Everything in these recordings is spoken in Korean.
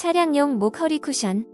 차량용 목 허리 쿠션,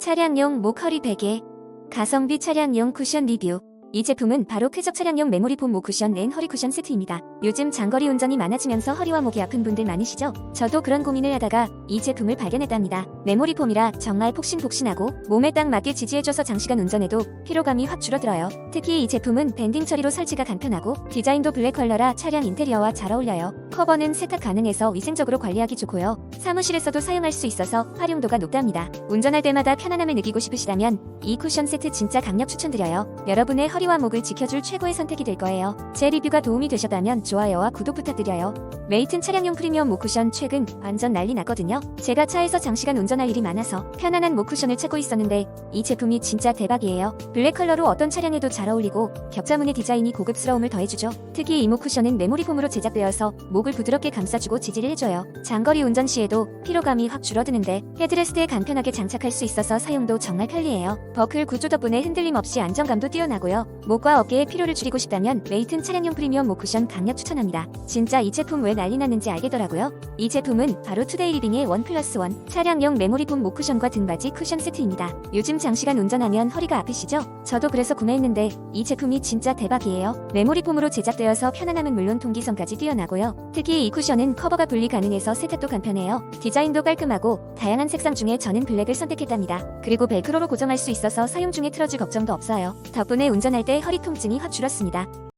차량용 목 허리 베개, 가성비 차량용 쿠션 리뷰. 이 제품은 바로 쾌적 차량용 메모리 폼 목 쿠션 앤 허리 쿠션 세트입니다. 요즘 장거리 운전이 많아지면서 허리와 목이 아픈 분들 많으시죠? 저도 그런 고민을 하다가 이 제품을 발견했답니다. 메모리 폼이라 정말 폭신폭신하고 몸에 딱 맞게 지지해줘서 장시간 운전해도 피로감이 확 줄어들어요. 특히 이 제품은 밴딩 처리로 설치가 간편하고 디자인도 블랙 컬러라 차량 인테리어와 잘 어울려요. 커버는 세탁 가능해서 위생적으로 관리하기 좋고요. 사무실에서도 사용할 수 있어서 활용도가 높답니다. 운전할 때마다 편안함을 느끼고 싶으시다면 이 쿠션 세트 진짜 강력 추천드려요. 여러분의 허리와 목을 지켜줄 최고의 선택이 될 거예요. 제 리뷰가 도움이 되셨다면 좋아요와 구독 부탁드려요. 메이튼 차량용 프리미엄 목 쿠션 최근 완전 난리 났거든요. 제가 차에서 장시간 운전할 일이 많아서 편안한 목 쿠션을 찾고 있었는데 이 제품이 진짜 대박이에요. 블랙 컬러로 어떤 차량에도 잘 어울리고 격자무늬 디자인이 고급스러움을 더해주죠. 특히 이목 쿠션은 메모리 폼으로 제작되어서 목을 부드럽게 감싸주고 지지를 해줘요. 장거리 운전 시에도 피로감이 확 줄어드는데 헤드레스트에 간편하게 장착할 수 있어서 사용도 정말 편리해요. 버클 구조 덕분에 흔들림 없이 안정감도 뛰어나고요. 목과 어깨의 피로를 줄이고 싶다면 메이튼 차량용 프리미엄 목 쿠션 강력 추천합니다. 진짜 이 제품 왜 난리 났는지 알겠더라고요. 이 제품은 바로 투데이 리빙의 원 플러스 원 차량용 메모리 폼 목 쿠션과 등받이 쿠션 세트입니다. 요즘 장시간 운전하면 허리가 아프시죠? 저도 그래서 구매했는데 이 제품이 진짜 대박이에요. 메모리 폼으로 제작되어서 편안함은 물론 통기성까지 뛰어나고요. 특히 이 쿠션은 커버가 분리 가능해서 세탁도 간편해요. 디자인도 깔끔하고 다양한 색상 중에 저는 블랙을 선택했답니다. 그리고 벨크로로 고정할 수 있어서 사용 중에 틀어질 걱정도 없어요. 덕분에 운전할 때 허리 통증이 확 줄었습니다.